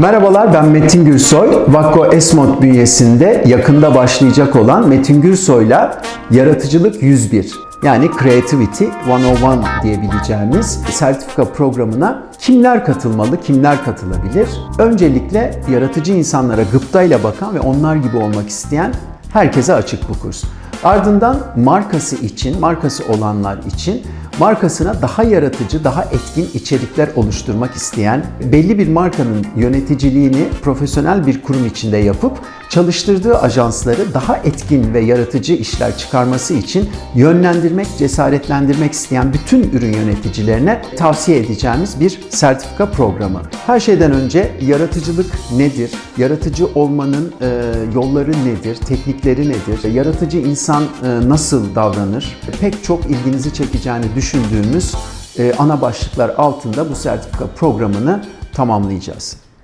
Merhabalar ben Metin Gürsoy. Vakko Esmod bünyesinde yakında başlayacak olan Metin Gürsoy'la Yaratıcılık 101 yani Creativity 101 diyebileceğimiz sertifika programına kimler katılmalı, kimler katılabilir? Öncelikle yaratıcı insanlara gıptayla bakan ve onlar gibi olmak isteyen herkese açık bu kurs. Ardından markası için, markası olanlar için markasına daha yaratıcı, daha etkin içerikler oluşturmak isteyen, belli bir markanın yöneticiliğini profesyonel bir kurum içinde yapıp çalıştırdığı ajansları daha etkin ve yaratıcı işler çıkarması için yönlendirmek, cesaretlendirmek isteyen bütün ürün yöneticilerine tavsiye edeceğimiz bir sertifika programı. Her şeyden önce yaratıcılık nedir? Yaratıcı olmanın e, yolları nedir? Teknikleri nedir? Yaratıcı insan e, nasıl davranır? Pek çok ilginizi çekeceğini düşündüğümüz e, ana başlıklar altında bu sertifika programını tamamlayacağız.